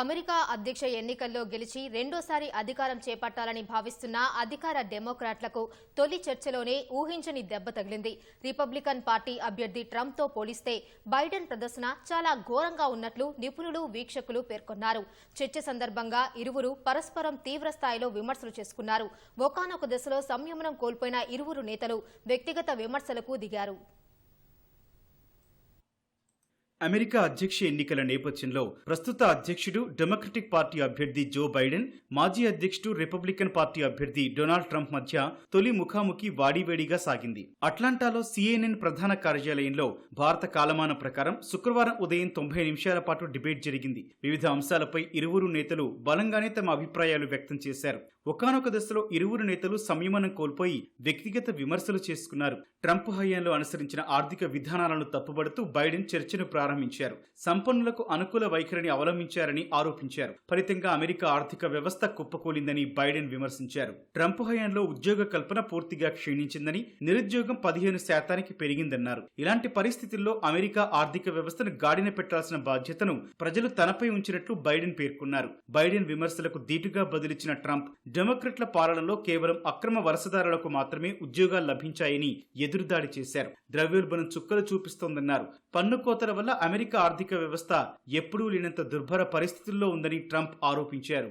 America అధ్యక్ష ఎన్నికల్లో గెలిచి రెండోసారి అధికారం చేపట్టాలని భావిస్తున్న అధికార డెమోక్రాట్లకు తొలి చర్చలోనే ఊహించని దెబ్బ తగిలింది. రిపబ్లికన్ పార్టీ అభ్యర్థి ట్రంప్తో పోలిస్తే బైడెన్ ప్రదర్శన చాలా ఘోరంగా ఉన్నట్లు నిపుణులు వీక్షకులు పేర్కొన్నారు. చర్చ సందర్భంగా ఇరువురు పరస్పరం తీవ్ర స్థాయిలో విమర్శలు చేసుకున్నారు. ఒకనొక దశలో సంయమనం కోల్పోయిన ఇరువురు నేతలు వ్యక్తిగత విమర్శలకు దిగారు. అమెరికా అధ్యక్ష ఎన్నికల నేపథ్యంలో ప్రస్తుత అధ్యక్షుడు డెమోక్రటిక్ పార్టీ అభ్యర్థి జో బైడెన్ మాజీ అధ్యక్షుడు రిపబ్లికన్ పార్టీ అభ్యర్థి డొనాల్డ్ ట్రంప్ మధ్య తొలి ముఖాముఖి వాడివేడిగా సాగింది. అట్లాంటాలో సిఎన్ఎన్ ప్రధాన కార్యాలయంలో భారత కాలమాన ప్రకారం శుక్రవారం ఉదయం తొంభై నిమిషాల పాటు డిబేట్ జరిగింది. వివిధ అంశాలపై ఇరువురు నేతలు బలంగానే తమ అభిప్రాయాలు వ్యక్తం చేశారు. ఒకానొక దశలో ఇరువురు నేతలు సంయమనం కోల్పోయి వ్యక్తిగత విమర్శలు చేసుకున్నారు. ట్రంప్ హయాంలో అనుసరించిన ఆర్థిక విధానాలను తప్పుబడుతూ బైడెన్ చర్చను ప్రారంభించారు. సంపన్నులకు అనుకూల వైఖరిని అవలంబించారని ఆరోపించారు. ఫలితంగా అమెరికా ఆర్థిక వ్యవస్థ కుప్పకూలిందని బైడెన్ విమర్శించారు. ట్రంప్ హయాంలో ఉద్యోగ కల్పన పూర్తిగా క్షీణించిందని నిరుద్యోగం పదిహేను శాతానికి పెరిగిందన్నారు. ఇలాంటి పరిస్థితుల్లో అమెరికా ఆర్థిక వ్యవస్థను గాడిన పెట్టాల్సిన బాధ్యతను ప్రజలు తనపై ఉంచినట్లు బైడెన్ పేర్కొన్నారు. బైడెన్ విమర్శలకు దీటుగా బదిలిచ్చిన ట్రంప్ డెమోక్రట్ల పాలనలో కేవలం అక్రమ వలసదారులకు మాత్రమే ఉద్యోగాలు లభించాయని ఎదురుదాడి చేశారు. ద్రవ్యోల్బణం చుక్కలు చూపిస్తోందన్నారు. పన్ను కోతల వల్ల అమెరికా ఆర్థిక వ్యవస్థ ఎప్పుడూ లేనంత దుర్భర పరిస్థితుల్లో ఉందని ట్రంప్ ఆరోపించారు.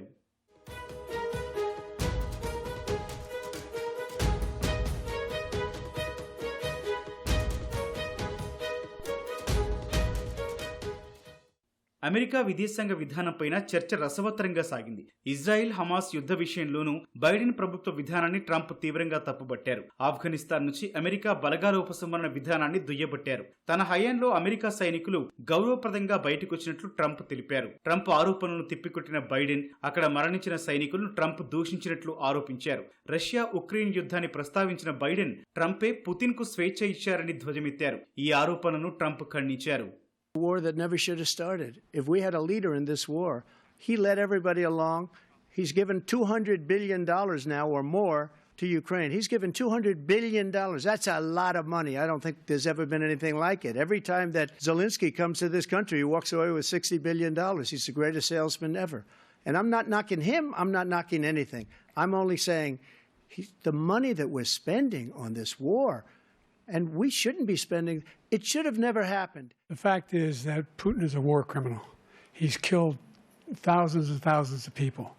అమెరికా విదేశాంగ విధానంపైన చర్చ రసవత్తరంగా సాగింది. ఇజ్రాయిల్ హమాస్ యుద్ధ విషయంలోనూ బైడెన్ ప్రభుత్వ విధానాన్ని ట్రంప్ తీవ్రంగా తప్పుబట్టారు. ఆఫ్ఘనిస్తాన్ నుంచి అమెరికా బలగాల ఉపసంహరణ విధానాన్ని దుయ్యబట్టారు. తన హయాంలో అమెరికా సైనికులు గౌరవప్రదంగా బయటకొచ్చినట్లు ట్రంప్ తెలిపారు. ట్రంప్ ఆరోపణలను తిప్పికొట్టిన బైడెన్ అక్కడ మరణించిన సైనికులను ట్రంప్ దూషించినట్లు ఆరోపించారు. రష్యా ఉక్రెయిన్ యుద్ధాన్ని ప్రస్తావించిన బైడెన్ ట్రంపే పుతిన్కు స్వేచ్ఛ ఇచ్చారని ధ్వజమెత్తారు. ఈ ఆరోపణను ట్రంప్ ఖండించారు. War that never should have started. If we had a leader in this war, he led everybody along. He's given $200 billion now or more to Ukraine. He's given $200 billion. That's a lot of money. I don't think there's ever been anything like it. Every time that Zelensky comes to this country, he walks away with $60 billion. He's the greatest salesman ever. And I'm not knocking him, I'm not knocking anything. I'm only saying he, the money that we're spending on this war, and we shouldn't be spending, it should have never happened. The fact is that Putin is a war criminal. He's killed thousands and thousands of people.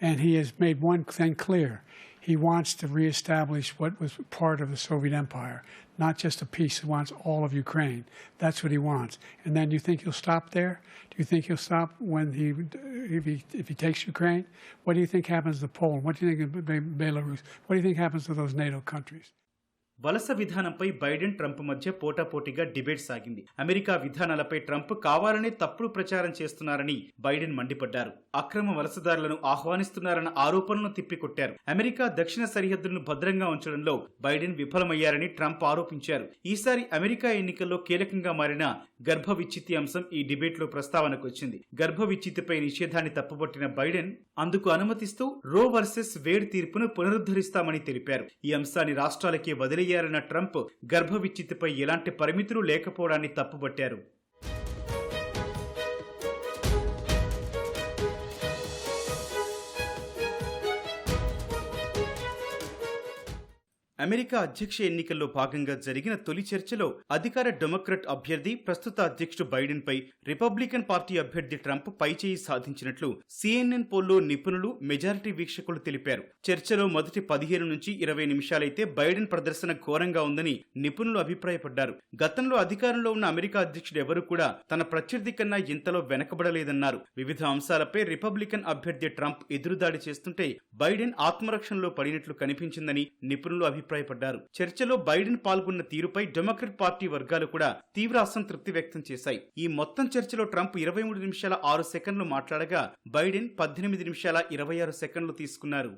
And he has made one thing clear. He wants to reestablish what was part of the Soviet Empire, not just a piece. He wants all of Ukraine. That's what he wants. And then you think he'll stop there? Do you think he'll stop when he, if he, if he takes Ukraine? What do you think happens to Poland? What do you think of Be- Belarus? What do you think happens to those NATO countries? వలస విధానంపై Biden Trump మధ్య పోటాపోటీగా debate సాగింది. America విధానాలపై Trump కావాలనే తప్పుడు ప్రచారం చేస్తున్నారని బైడెన్ మండిపడ్డారు. అక్రమ వలసదారులను ఆహ్వానిస్తున్నారన్న ఆరోపణలను తిప్పికొట్టారు. అమెరికా దక్షిణ సరిహద్దులను భద్రంగా ఉంచడంలో బైడెన్ విఫలమయ్యారని ట్రంప్ ఆరోపించారు. ఈసారి అమెరికా ఎన్నికల్లో కీలకంగా మారిన గర్భ అంశం ఈ డిబేట్లో ప్రస్తావనకు వచ్చింది. గర్భవిచ్చిత్తిపై నిషేధాన్ని తప్పుపట్టిన బైడెన్ అందుకు అనుమతిస్తూ రో వర్సెస్ వేడ్ తీర్పును పునరుద్ధరిస్తామని తెలిపారు. ఈ అంశాన్ని రాష్ట్రాలకే వదిలేయారన్న ట్రంప్ గర్భవిచ్ఛిత్తపై ఎలాంటి పరిమితులు లేకపోవడాన్ని తప్పుబట్టారు. అమెరికా అధ్యక్ష ఎన్నికల్లో భాగంగా జరిగిన తొలి చర్చలో అధికార డెమోక్రట్ అభ్యర్థి ప్రస్తుత అధ్యక్షుడు బైడెన్ పై రిపబ్లికన్ పార్టీ అభ్యర్థి ట్రంప్ పైచేయి సాధించినట్లు సిఎన్ఎన్ పోల్లో నిపుణులు మెజారిటీ వీక్షకులు తెలిపారు. చర్చలో మొదటి పదిహేను నుంచి ఇరవై నిమిషాలైతే బైడెన్ ప్రదర్శన ఘోరంగా ఉందని నిపుణులు అభిప్రాయపడ్డారు. గతంలో అధికారంలో ఉన్న అమెరికా అధ్యక్షుడు ఎవరూ కూడా తన ప్రత్యర్థి కన్నా ఇంతలో వెనకబడలేదన్నారు. వివిధ అంశాలపై రిపబ్లికన్ అభ్యర్థి ట్రంప్ ఎదురుదాడి చేస్తుంటే బైడెన్ ఆత్మరక్షణలో పడినట్లు కనిపించిందని నిపుణులు అభిప్రాయపడ్డారు. చర్చలో బైడెన్ పాల్గొన్న తీరుపై డెమోక్రట్ పార్టీ వర్గాలు కూడా తీవ్ర అసంతృప్తి వ్యక్తం చేశాయి. ఈ మొత్తం చర్చలో ట్రంప్ ఇరవై మూడు నిమిషాల ఆరు సెకండ్లు మాట్లాడగా బైడెన్ పద్దెనిమిది నిమిషాల ఇరవై ఆరు సెకండ్లు తీసుకున్నారు.